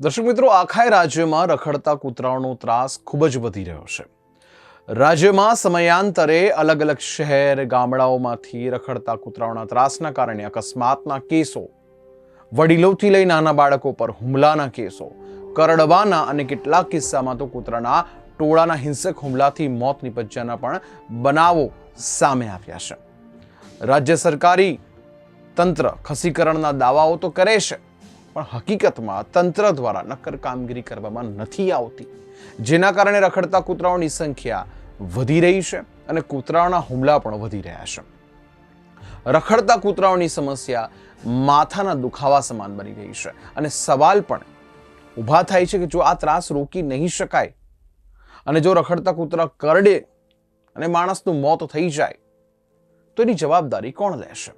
દર્શક મિત્રો, આખાય રાજ્યમાં રખડતા કૂતરાઓનો ત્રાસ ખૂબ જ વધી રહ્યો છે. રાજ્યમાં સમયાંતરે અલગ અલગ શહેર, ગામડાઓમાંથી રખડતા કૂતરાઓના ત્રાસના કારણે અકસ્માતના કેસો, વડીલોથી લઈ નાના બાળકો પર હુમલાના કેસો, કરડવાના અને કેટલાક કિસ્સામાં તો કૂતરાના ટોળાના હિંસક હુમલાથી મોત નિપજ્યાના પણ બનાવો સામે આવ્યા છે. રાજ્ય સરકારી તંત્ર ખસીકરણના દાવાઓ તો કરે છે પણ હકીકતમાં તંત્ર દ્વારા નક્કર કામગીરી કરવામાં નથી આવતી. જેના કારણે રખડતા કૂતરાઓની સંખ્યા વધી રહી છે અને કૂતરાઓના હુમલા પણ વધી રહ્યા છે. રખડતા કૂતરાઓની સમસ્યા માથાના દુખાવા સમાન બની રહી છે અને સવાલ પણ ઊભા થાય છે કે જો આ ત્રાસ રોકી નહીં શકાય અને જો રખડતા કૂતરા કરડે અને માણસનું મોત થઈ જાય, તો એની જવાબદારી કોણ લેશે?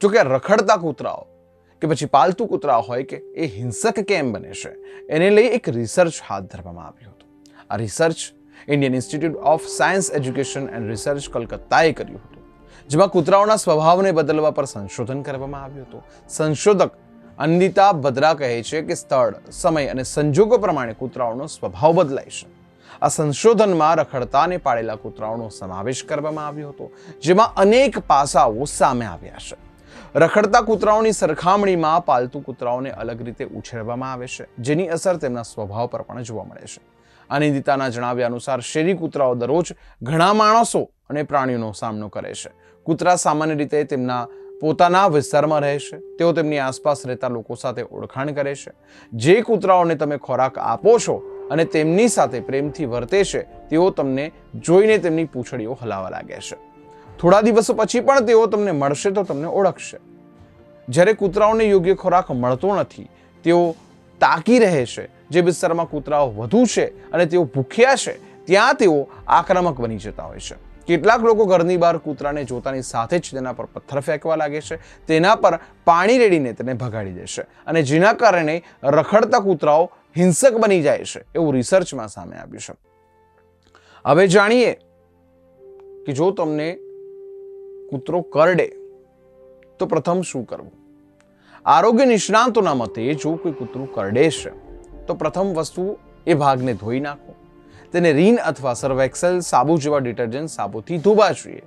જો કે રખડતા કૂતરાઓ કે પછી પાલતુ કૂતરા હોય કે એ હિંસક કેમ બને છે? એને લઈ એક રિસર્ચ હાથ ધરવામાં આવ્યું હતું. આ research Indian institute of science education and research કલકત્તાએ કર્યું હતું. જેમાં કૂતરાઓના સ્વભાવને બદલવા પર સંશોધન કરવામાં આવ્યું હતું. સંશોધક અનિતા ભદ્રા કહે છે કે સ્થળ, સમય અને સંજોગો પ્રમાણે કૂતરાઓનો સ્વભાવ બદલાય છે. આ સંશોધનમાં રખડતાને પાળેલા કૂતરાઓનો સમાવેશ કરવામાં આવ્યો હતો, જેમાં અનેક પાસાઓ સામે આવ્યા છે. રખડતા કૂતરાઓની સરખામણીમાં પાલતુ કૂતરાઓને અલગ રીતે ઉછેરવામાં આવે છે, જેની અસર તેમના સ્વભાવ પર પણ જોવા મળે છે. અનિંદિતાના જણાવ્યા અનુસાર, શેરી કૂતરાઓ દરરોજ ઘણા માણસો અને પ્રાણીઓનો સામનો કરે છે. કૂતરા સામાન્ય રીતે તેમના પોતાના વિસ્તારમાં રહે છે. તેઓ તેમની આસપાસ રહેતા લોકો સાથે ઓળખાણ કરે છે. જે કૂતરાઓને તમે ખોરાક આપો છો અને તેમની સાથે પ્રેમથી વર્તે છે, તેઓ તમને જોઈને તેમની પૂંછડીઓ હલાવવા લાગે છે. થોડા દિવસો પછી પણ તેઓ તમને મળશે તો તમને ઓળખશે. જ્યારે કૂતરાઓને યોગ્ય ખોરાક મળતો નથી, તેઓ તાકી રહે છે. જે વિસ્તારમાં કૂતરાઓ વધુ છે અને તેઓ ભૂખ્યા છે, ત્યાં તેઓ આક્રમક બની જતા હોય છે. કેટલાક લોકો ઘરની બહાર કૂતરાને જોતાની સાથે જ તેના પર પથ્થર ફેંકવા લાગે છે, તેના પર પાણી રેડીને તેને ભગાડી દેશે અને જેના કારણે રખડતા કૂતરાઓ હિંસક બની જાય છે એવું રિસર્ચમાં સામે આવ્યું છે. હવે જાણીએ કે જો તમને કૂતરો કરડે, તો પ્રથમ શું કરવું? આરોગ્ય નિષ્ણાંતોના મતે જો કોઈ કૂતરું કરડે છે, તો પ્રથમ વસ્તુ એ ભાગને ધોઈ નાખો. તેને રીન અથવા સર્વેક્સેલ સાબુ જેવા ડિટર્જન્ટ સાબુથી ધોવા જોઈએ.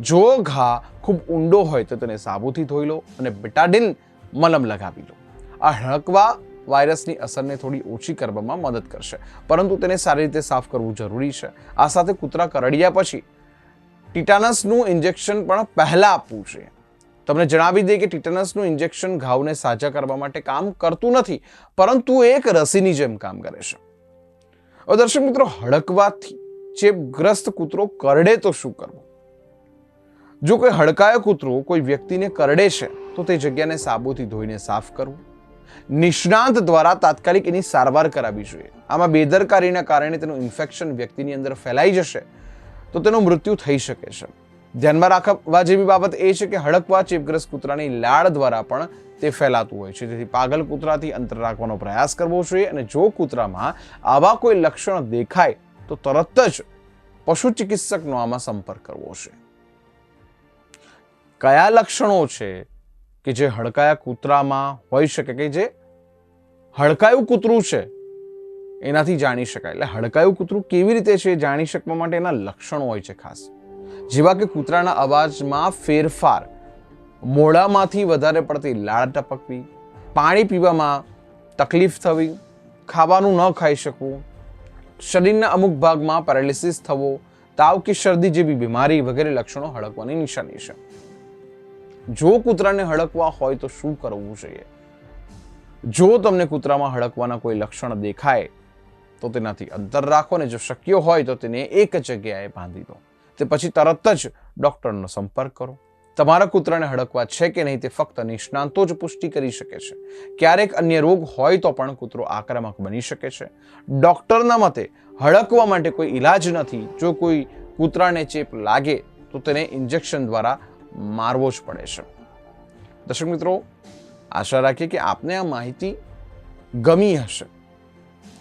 જો ઘા ખૂબ ઊંડો હોય, તો તેને સાબુથી ધોઈ લો અને બેટાડિન મલમ લગાવી લો. આ હળકવા વાયરસની અસરને થોડી ઓછી કરવામાં મદદ કરશે, પરંતુ તેને સારી રીતે સાફ કરવું જરૂરી છે. આ સાથે કૂતરા કરડ્યા પછી ટીટાનસનું ઇન્જેક્શન પણ પહેલાં આપવું જોઈએ તમને જણાવી દઈએ કે ટીટનસનું ઇન્જેક્શન ઘાવને સાજા કરવા માટે કામ કરતું નથી, પરંતુ એક રસીની જેમ કામ કરે છે. હવે દર્શક મિત્રો, હડકવાથી ચેપગ્રસ્ત કૂતરો કરડે તો શું કરવું? જો કોઈ હડકાયો કૂતરો કોઈ વ્યક્તિને કરડે છે, તો તે જગ્યાને સાબુથી ધોઈને સાફ કરવું. નિષ્ણાંત દ્વારા તાત્કાલિક એની સારવાર કરાવી જોઈએ. આમાં બેદરકારીના કારણે તેનું ઇન્ફેક્શન વ્યક્તિની અંદર ફેલાઈ જશે. તો તેનું મૃત્યુ થઈ શકે છે. ધ્યાનમાં રાખવા જેવી બાબત એ છે કે હડકવા ચેપગ્રસ્ત કૂતરાની લાળ દ્વારા પણ તે ફેલાતું હોય છે. તેથી પાગલ કૂતરાથી અંતર રાખવાનો પ્રયાસ કરવો જોઈએ અને જો કૂતરામાં આવા કોઈ લક્ષણ દેખાય, તો તરત જ પશુ ચિકિત્સકનો આમાં સંપર્ક કરવો છે. કયા લક્ષણો છે કે જે હડકાયા કૂતરામાં હોઈ શકે કે જે હડકાયું કૂતરું છે? એનાથી જાણી શકાય. એટલે હડકાયું કૂતરું કેવી રીતે છે જાણી શકવા માટે એના લક્ષણો હોય છે ખાસ. જેવા કે કૂતરાના અવાજમાં ફેરફાર, મોઢામાંથી વધારે પડતી લાળ ટપકવી, પાણી પીવામાં તકલીફ થવી, ખાવાનું ન ખાઈ શકવું, શરીરના અમુક ભાગમાં પેરાલિસિસ થવો, તાવ કે શરદી જેવી બીમારી વગેરે લક્ષણો હડકવાની નિશાની છે. જો કૂતરાને હડકવા હોય તો શું કરવું જોઈએ? જો તમને કૂતરામાં હડકવાના કોઈ લક્ષણ દેખાય તો તેનાથી અંતર રાખો ને જો શક્ય હોય તો તેને એક જગ્યાએ બાંધી દો. તે પછી તરત જ ડૉક્ટરનો સંપર્ક કરો. તમારા કૂતરાને હડકવા છે કે નહીં તે ફક્ત નિષ્ણાંતો જ પુષ્ટિ કરી શકે છે. ક્યારેક અન્ય રોગ હોય તો પણ કૂતરો આક્રમક બની શકે છે. ડોક્ટરના મતે, હડકવા માટે કોઈ ઈલાજ નથી. જો કોઈ કૂતરાને ચેપ લાગે, તો તેને ઇન્જેક્શન દ્વારા મારવો જ પડે છે. દર્શક મિત્રો, આશા રાખીએ કે આપને આ માહિતી ગમી હશે.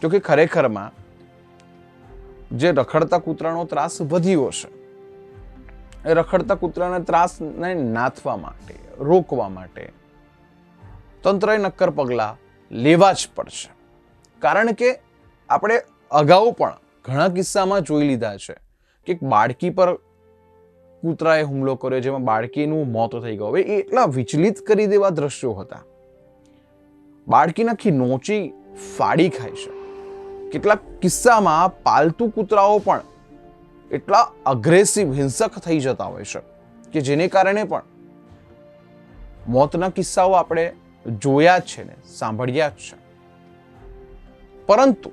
જો કે ખરેખરમાં જે રખડતા કૂતરાનો ત્રાસ વધ્યો છે, એ રખડતા કૂતરાના ત્રાસને નાથવા માટે, રોકવા માટે તંત્રએ નક્કર પગલાં લેવા જ પડશે. કારણ કે આપણે અગાઉ પણ ઘણા કિસ્સામાં જોઈ લીધા છે કે બાળકી પર કૂતરાએ હુમલો કર્યો, જેમાં બાળકીનું મોત થઈ ગયું. હવે એ એટલા વિચલિત કરી દેવા દ્રશ્યો હતા. બાળકી નાખી નોચી ફાડી ખાય છે. કેટલાક કિસ્સામાં પાલતુ કૂતરાઓ પણ એટલા અગ્રેસિવ હિંસક થઈ જતા હોય છે કે જેને કારણે પણ મોતના કિસ્સાઓ આપણે જોયા છે ને, સાંભળ્યા જ છે. પરંતુ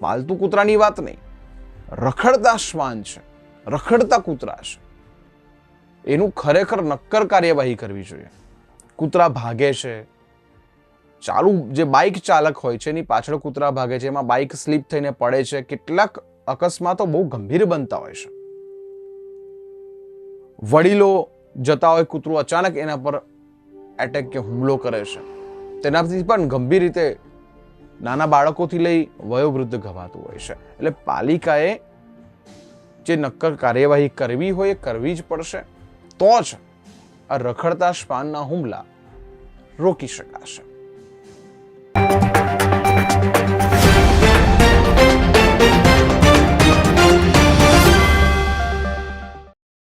પાલતુ કૂતરાની વાત નહીં. રખડતા શ્વાન છે, રખડતા કૂતરા છે. એનું ખરેખર નક્કર કાર્યવાહી કરવી જોઈએ. કૂતરા ભાગે છે ચાલુ જે બાઇક ચાલક હોય છે, એની પાછળ કૂતરા ભાગે છે, એમાં બાઇક સ્લીપ થઈને પડે છે, કેટલાક અકસ્માતો બહુ ગંભીર બનતા હોય છે. વડીલો જતા હોય કૂતરું અચાનક એના પર એટેક કે હુમલો કરે છે. તેનાથી પણ ગંભીર રીતે નાના બાળકોથી લઈ વયોવૃદ્ધ ગવાતું હોય છે. એટલે પાલિકાએ જે નક્કર કાર્યવાહી કરવી હોય એ કરવી જ પડશે. તો જ આ રખડતા શ્વાનના હુમલા રોકી શકાશે.